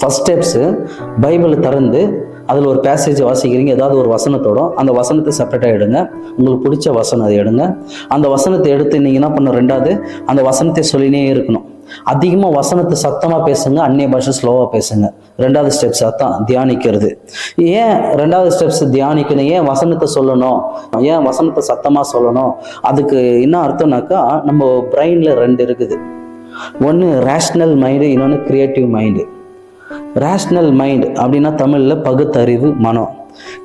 First steps பைபிளை திறந்து அதில் ஒரு பேசேஜ் வாசிக்கிறீங்க ஏதாவது ஒரு வசனத்தோட அந்த வசனத்தை செப்பரேட்டாக எடுங்க. உங்களுக்கு பிடிச்ச வசனம் அதை எடுங்க. அந்த வசனத்தை எடுத்து நீங்கள் என்ன பண்ணணும்? ரெண்டாவது அந்த வசனத்தை சொல்லினே இருக்கணும். அதிகமாக வசனத்தை சத்தமாக பேசுங்க அந்நிய பாஷை ஸ்லோவாக பேசுங்க. ரெண்டாவது ஸ்டெப்ஸ் அதான் தியானிக்கிறது. ஏன் ரெண்டாவது ஸ்டெப்ஸ் தியானிக்கணும்? ஏன் வசனத்தை சொல்லணும்? ஏன் வசனத்தை சத்தமாக சொல்லணும்? அதுக்கு என்ன அர்த்தம்னாக்கா நம்ம பிரெயினில் ரெண்டு இருக்குது. ஒன்று ரேஷ்னல் மைண்டு இன்னொன்று கிரியேட்டிவ் மைண்டு ரேஷ்னல் மைண்ட் அப்படின்னா தமிழில் பகுத்தறிவு மனம்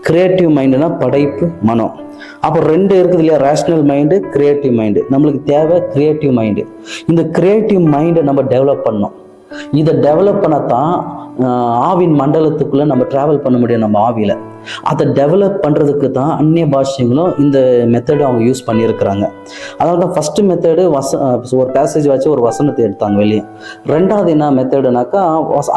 கிரியேட்டிவ் மைண்டுனா படைப்பு மனம் அப்போ ரெண்டு இருக்குது இல்லையா? ரேஷ்னல் மைண்டு கிரியேட்டிவ் மைண்டு நம்மளுக்கு தேவை கிரியேட்டிவ் மைண்டு இந்த கிரியேட்டிவ் மைண்டை நம்ம டெவலப் பண்ணோம் இதை டெவலப் பண்ணத்தான் ஆவின் மண்டலத்துக்குள்ளே நம்ம ட்ராவல் பண்ண முடியும் நம்ம ஆவியில். அதை டெவலப் பண்ணுறதுக்கு தான் அந்நிய பாஷைகளும் இந்த மெத்தடு அவங்க யூஸ் பண்ணியிருக்கிறாங்க. அதனால தான் ஃபஸ்ட்டு மெத்தடு வச ஒரு பேசேஜ் வச்சு ஒரு வசனத்தை எடுத்தாங்க வெளியே. ரெண்டாவது என்ன மெத்தடுனாக்கா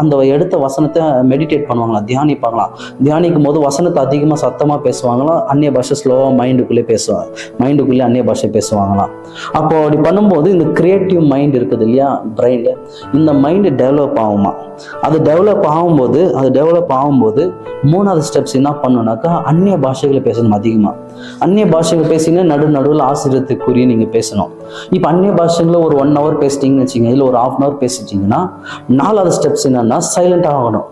அந்த எடுத்த வசனத்தை மெடிடேட் பண்ணுவாங்களாம் தியானிப்பாங்களாம். தியானிக்கும் போது வசனத்தை அதிகமாக சத்தமாக பேசுவாங்களாம் அந்நிய பாஷை ஸ்லோவாக மைண்டுக்குள்ளே பேசுவாங்க மைண்டுக்குள்ளே அந்நிய பாஷை பேசுவாங்களாம். அப்போ அப்படி பண்ணும்போது இந்த கிரியேட்டிவ் மைண்ட் இருக்குது இல்லையா பிரெயினில் இந்த மைண்ட் டெவலப் ஆகுமா? அது டெவலப் ஆகும்போது அது டெவலப் ஆகும்போது மூணாவது ஸ்டெப்ஸ் என்ன பண்ணுனாக்கா அந்நிய பாஷைகளை பேசணும் அதிகமாக அந்நிய பாஷைகள் பேசிங்கன்னா நடு நடுவில் ஆசிரியத்துக்குரிய நீங்கள் பேசணும். இப்போ அந்நிய பாஷைகளில் ஒரு ஒன் ஹவர் பேசிட்டிங்கன்னு வச்சுங்க இல்லை ஒரு ஹாஃப் அன் ஹவர் பேசிட்டிங்கன்னா நாலாவது ஸ்டெப்ஸ் என்னன்னா சைலண்ட் ஆகணும்.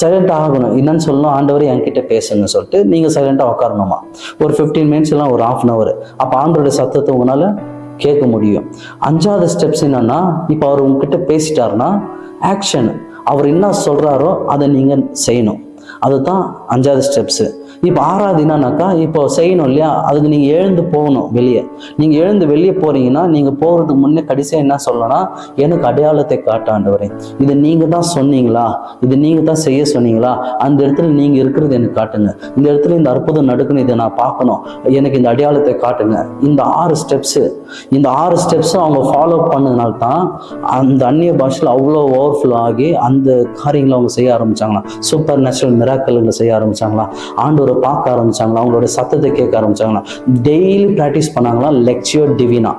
சைலண்ட் ஆகணும். என்னன்னு சொல்லணும் ஆண்டவர் என்கிட்ட பேசுங்க சொல்லிட்டு நீங்கள் சைலண்டாக உட்காரணுமா? ஒரு ஃபிஃப்டீன் மினிட்ஸ் எல்லாம் ஒரு ஹாஃப் அன் ஹவர் அப்போ ஆண்டோடைய சத்தத்தை உங்களால் கேட்க முடியும். அஞ்சாவது ஸ்டெப்ஸ் என்னன்னா இப்போ அவர் உங்ககிட்ட பேசிட்டாருன்னா ஆக்ஷன் அவர் என்ன சொல்கிறாரோ அதை நீங்கள் செய்யணும். அதுதான் அஞ்சாவது ஸ்டெப்ஸு இப்போ ஆறாவது என்னன்னாக்கா இப்போ செய்யணும் இல்லையா? அதுக்கு நீங்கள் எழுந்து போகணும் வெளியே. நீங்கள் எழுந்து வெளியே போகிறீங்கன்னா நீங்கள் போகிறதுக்கு முன்னே கடைசியாக என்ன சொல்லணும்னா எனக்கு அடையாளத்தை காட்டாண்டவரே இது நீங்கள் தான் சொன்னீங்களா? இது நீங்கள் தான் செய்ய சொன்னீங்களா? அந்த இடத்துல நீங்கள் இருக்கிறது எனக்கு காட்டுங்க. இந்த இடத்துல இந்த அற்புதம் நடக்கணும் இதை நான் பார்க்கணும். எனக்கு இந்த அடையாளத்தை காட்டுங்க. இந்த ஆறு ஸ்டெப்ஸு இந்த ஆறு ஸ்டெப்ஸும் அவங்க ஃபாலோ பண்ணதுனால தான் அந்த அந்நிய பாஷையில் அவ்வளோ ஓவர்ஃபுல் ஆகி அந்த காரியங்களை அவங்க செய்ய ஆரம்பித்தாங்களாம் சூப்பர் நேச்சுரல் மிராக்கல்களை செய்ய ஆரம்பிச்சாங்களாம் ஆண்டவரை பார்க்க ஆரம்பிச்சாங்களா? அவங்களோட சத்தத்தை கேட்க ஆரம்பிச்சாங்களா? டெய்லி ப்ராக்டிஸ் பண்ணாங்களா? லெக்சியோ டிவினா